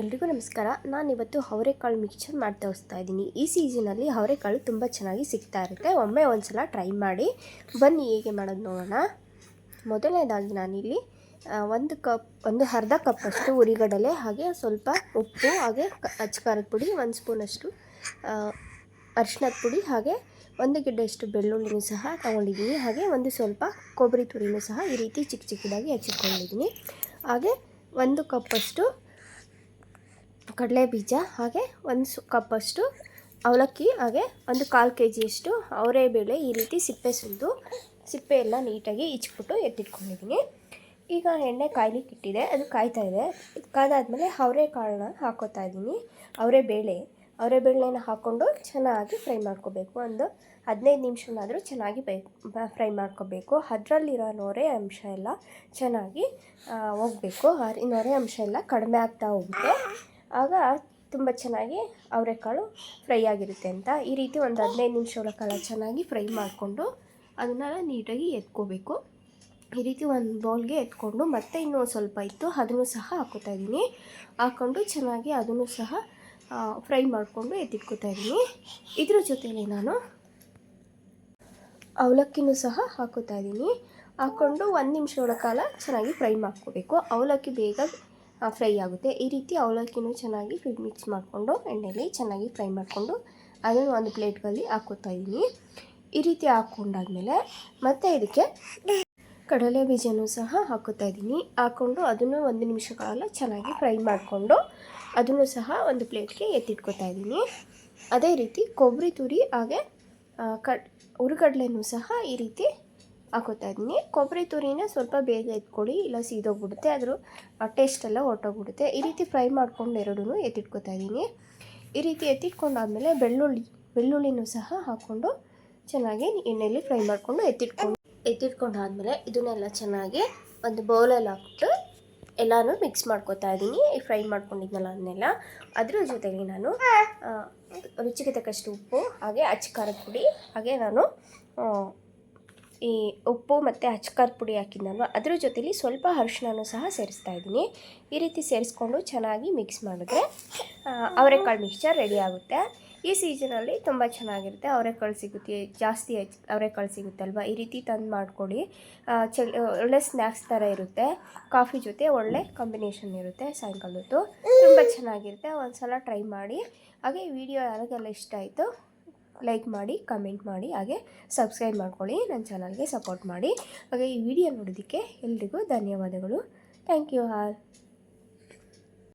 ಎಲ್ರಿಗೂ ನಮಸ್ಕಾರ. ನಾನಿವತ್ತು ಅವರೆಕಾಳು ಮಿಕ್ಸರ್ ಮಾಡಿ ತೋರಿಸ್ತಾ ಇದ್ದೀನಿ. ಈ ಸೀಸನಲ್ಲಿ ಅವರೆಕಾಳು ತುಂಬ ಚೆನ್ನಾಗಿ ಸಿಗ್ತಾ ಇರುತ್ತೆ. ಒಮ್ಮೆ ಒಂದ್ಸಲ ಟ್ರೈ ಮಾಡಿ. ಬನ್ನಿ ಹೇಗೆ ಮಾಡೋದು ನೋಡೋಣ. ಮೊದಲನೇದಾಗಿ ನಾನಿಲ್ಲಿ ಒಂದು ಕಪ್, ಒಂದು ಅರ್ಧ ಕಪ್ಪಷ್ಟು ಉರಿಗಡಲೆ, ಹಾಗೆ ಸ್ವಲ್ಪ ಉಪ್ಪು, ಹಾಗೆ ಅಚ್ಚಕಾರದ ಪುಡಿ, ಒಂದು ಸ್ಪೂನಷ್ಟು ಅರಿಶಿಣದ ಪುಡಿ, ಹಾಗೆ ಒಂದು ಗಿಡ್ಡೆಯಷ್ಟು ಬೆಳ್ಳುಳ್ಳಿನೂ ಸಹ ತಗೊಂಡಿದ್ದೀನಿ. ಹಾಗೆ ಒಂದು ಸ್ವಲ್ಪ ಕೊಬ್ಬರಿ ತುರಿನೂ ಸಹ ಈ ರೀತಿ ಚಿಕ್ಕ ಚಿಕ್ಕದಾಗಿ ಹಚ್ಚಿಟ್ಕೊಂಡಿದ್ದೀನಿ. ಹಾಗೆ ಒಂದು ಕಪ್ಪಷ್ಟು ಕಡಲೆ ಬೀಜ ಹಾಗೆ ಒಂದು ಕಪ್ಪಷ್ಟು ಅವಲಕ್ಕಿ, ಹಾಗೆ ಒಂದು ಕಾಲು ಕೆ ಜಿಯಷ್ಟು ಅವರೆಬೇಳೆ ಈ ರೀತಿ ಸಿಪ್ಪೆ ಸುಲಿದು ಸಿಪ್ಪೆ ಎಲ್ಲ ನೀಟಾಗಿ ಇಚ್ಬಿಟ್ಟು ಎತ್ತಿಟ್ಕೊಂಡಿದ್ದೀನಿ. ಈಗ ಎಣ್ಣೆ ಕಾಯ್ಲಿಕ್ಕೆ ಇಟ್ಟಿದೆ, ಅದು ಕಾಯ್ತಾ ಇದೆ. ಕಾದಾದಮೇಲೆ ಅವರೆ ಅವರೆಕಾಳನ್ನ ಹಾಕೋತಾ ಇದ್ದೀನಿ. ಅವರೆ ಬೇಳೆನ ಹಾಕ್ಕೊಂಡು ಚೆನ್ನಾಗಿ ಫ್ರೈ ಮಾಡ್ಕೋಬೇಕು. ಒಂದು ಹದಿನೈದು ನಿಮಿಷನಾದರೂ ಚೆನ್ನಾಗಿ ಬೈ ಫ್ರೈ ಮಾಡ್ಕೋಬೇಕು. ಅದರಲ್ಲಿರೋ ನೊರೆ ಅಂಶ ಎಲ್ಲ ಚೆನ್ನಾಗಿ ಹೋಗಬೇಕು. ಆ ನೊರೆ ಅಂಶ ಎಲ್ಲ ಕಡಿಮೆ ಆಗ್ತಾ ಹೋಗುತ್ತೆ. ಆಗ ತುಂಬ ಚೆನ್ನಾಗಿ ಅವರೆಕಾಳು ಫ್ರೈ ಆಗಿರುತ್ತೆ ಅಂತ. ಈ ರೀತಿ ಒಂದು ಹದಿನೈದು ನಿಮಿಷಗಳ ಕಾಲ ಚೆನ್ನಾಗಿ ಫ್ರೈ ಮಾಡಿಕೊಂಡು ಅದನ್ನೆಲ್ಲ ನೀಟಾಗಿ ಎತ್ಕೋಬೇಕು. ಈ ರೀತಿ ಒಂದು ಬೌಲ್ಗೆ ಎತ್ಕೊಂಡು ಮತ್ತೆ ಇನ್ನೂ ಸ್ವಲ್ಪ ಇತ್ತು ಅದನ್ನು ಸಹ ಹಾಕೋತಾ ಇದ್ದೀನಿ. ಹಾಕ್ಕೊಂಡು ಚೆನ್ನಾಗಿ ಅದನ್ನು ಸಹ ಫ್ರೈ ಮಾಡಿಕೊಂಡು ಎತ್ತಿಟ್ಕೋತಾ ಇದ್ದೀನಿ. ಇದ್ರ ಜೊತೆಯಲ್ಲಿ ನಾನು ಅವಲಕ್ಕಿನೂ ಸಹ ಹಾಕೋತಾ ಇದ್ದೀನಿ. ಹಾಕ್ಕೊಂಡು ಒಂದು ನಿಮಿಷಗಳ ಕಾಲ ಚೆನ್ನಾಗಿ ಫ್ರೈ ಮಾಡ್ಕೋಬೇಕು. ಅವಲಕ್ಕಿ ಬೇಗ ಫ್ರೈ ಆಗುತ್ತೆ. ಈ ರೀತಿ ಅವಲಕ್ಕಿನೂ ಚೆನ್ನಾಗಿ ಮಿಕ್ಸ್ ಮಾಡಿಕೊಂಡು ಎಣ್ಣೆಯಲ್ಲಿ ಚೆನ್ನಾಗಿ ಫ್ರೈ ಮಾಡಿಕೊಂಡು ಅದನ್ನು ಒಂದು ಪ್ಲೇಟ್ಗಳಲ್ಲಿ ಹಾಕೋತಾ ಇದ್ದೀನಿ. ಈ ರೀತಿ ಹಾಕ್ಕೊಂಡಾದ್ಮೇಲೆ ಮತ್ತೆ ಇದಕ್ಕೆ ಕಡಲೆ ಬೀಜನೂ ಸಹ ಹಾಕೋತಾ ಇದ್ದೀನಿ. ಹಾಕ್ಕೊಂಡು ಅದನ್ನು ಒಂದು ನಿಮಿಷ ಕಾಲ ಚೆನ್ನಾಗಿ ಫ್ರೈ ಮಾಡಿಕೊಂಡು ಅದನ್ನು ಸಹ ಒಂದು ಪ್ಲೇಟ್ಗೆ ಎತ್ತಿಟ್ಕೋತಾ ಇದ್ದೀನಿ. ಅದೇ ರೀತಿ ಕೊಬ್ಬರಿ ತುರಿ ಹಾಗೆ ಕ ಹುರುಗಡ್ಲೆನೂ ಸಹ ಈ ರೀತಿ ಹಾಕೋತಾ ಇದ್ದೀನಿ ಕೊಬ್ಬರಿ ತುರಿನ ಸ್ವಲ್ಪ ಬೇಗ ಎತ್ಕೊಳ್ಳಿ ಇಲ್ಲ ಸೀದೋಗ್ಬಿಡುತ್ತೆ. ಅದ್ರ ಟೇಸ್ಟ್ ಎಲ್ಲ ಹೊರ್ಟೋಗ್ಬಿಡುತ್ತೆ. ಈ ರೀತಿ ಫ್ರೈ ಮಾಡ್ಕೊಂಡು ಎರಡೂ ಎತ್ತಿಟ್ಕೊತಾ ಇದ್ದೀನಿ ಈ ರೀತಿ ಎತ್ತಿಟ್ಕೊಂಡಾದಮೇಲೆ ಬೆಳ್ಳುಳ್ಳಿ, ಬೆಳ್ಳುಳ್ಳಿನೂ ಸಹ ಹಾಕ್ಕೊಂಡು ಚೆನ್ನಾಗಿ ಎಣ್ಣೆಯಲ್ಲಿ ಫ್ರೈ ಮಾಡಿಕೊಂಡು ಎತ್ತಿಟ್ಕೊಂಡು, ಎತ್ತಿಟ್ಕೊಂಡಾದಮೇಲೆ ಇದನ್ನೆಲ್ಲ ಚೆನ್ನಾಗಿ ಒಂದು ಬೌಲಲ್ಲಿ ಹಾಕ್ಬಿಟ್ಟು ಎಲ್ಲನೂ ಮಿಕ್ಸ್ ಮಾಡ್ಕೊತಾ ಇದ್ದೀನಿ ಫ್ರೈ ಮಾಡ್ಕೊಂಡಿದ್ನಲ್ಲ ಅದನ್ನೆಲ್ಲ. ಅದ್ರ ಜೊತೆಗೆ ನಾನು ರುಚಿಗೆ ತಕ್ಕಷ್ಟು ಉಪ್ಪು, ಹಾಗೆ ಅಚ್ಚ ಖಾರದ ಪುಡಿ, ಹಾಗೆ ನಾನು ಈ ಉಪ್ಪು ಮತ್ತು ಅಚ್ಕಾರದ ಪುಡಿ ಹಾಕಿದ್ನಲ್ವ? ಅದ್ರ ಜೊತೇಲಿ ಸ್ವಲ್ಪ ಅರಿಶಿನೂ ಸಹ ಸೇರಿಸ್ತಾ ಇದ್ದೀನಿ. ಈ ರೀತಿ ಸೇರಿಸ್ಕೊಂಡು ಚೆನ್ನಾಗಿ ಮಿಕ್ಸ್ ಮಾಡಿದ್ರೆ ಅವರೆಕಾಳು ಮಿಕ್ಸ್ಚರ್ ರೆಡಿ ಆಗುತ್ತೆ. ಈ ಸೀಸನಲ್ಲಿ ತುಂಬ ಚೆನ್ನಾಗಿರುತ್ತೆ. ಅವರೆಕಾಳು ಸಿಗುತ್ತೆ, ಜಾಸ್ತಿ ಅವರೆಕಾಳು ಅಲ್ವಾ? ಈ ರೀತಿ ತಂದು ಮಾಡಿಕೊಡಿ ಒಳ್ಳೆ ಸ್ನ್ಯಾಕ್ಸ್ ಥರ ಇರುತ್ತೆ. ಕಾಫಿ ಜೊತೆ ಒಳ್ಳೆ ಕಾಂಬಿನೇಷನ್ ಇರುತ್ತೆ ಸಾಯಂಕಾಲದ್ದು. ತುಂಬ ಚೆನ್ನಾಗಿರುತ್ತೆ. ಒಂದು ಸಲ ಟ್ರೈ ಮಾಡಿ. ಹಾಗೆ ಈ ವಿಡಿಯೋ ಯಾರಿಗೆಲ್ಲ ಇಷ್ಟ ಆಯಿತು ಲೈಕ್ ಮಾಡಿ ಕಮೆಂಟ್ ಮಾಡಿ, ಹಾಗೆ ಸಬ್ಸ್ಕ್ರೈಬ್ ಮಾಡ್ಕೊಳ್ಳಿ, ನನ್ನ ಚಾನಲ್ಗೆ ಸಪೋರ್ಟ್ ಮಾಡಿ. ಹಾಗೆ ಈ ವಿಡಿಯೋ ನೋಡೋದಕ್ಕೆ ಎಲ್ರಿಗೂ ಧನ್ಯವಾದಗಳು. Thank you all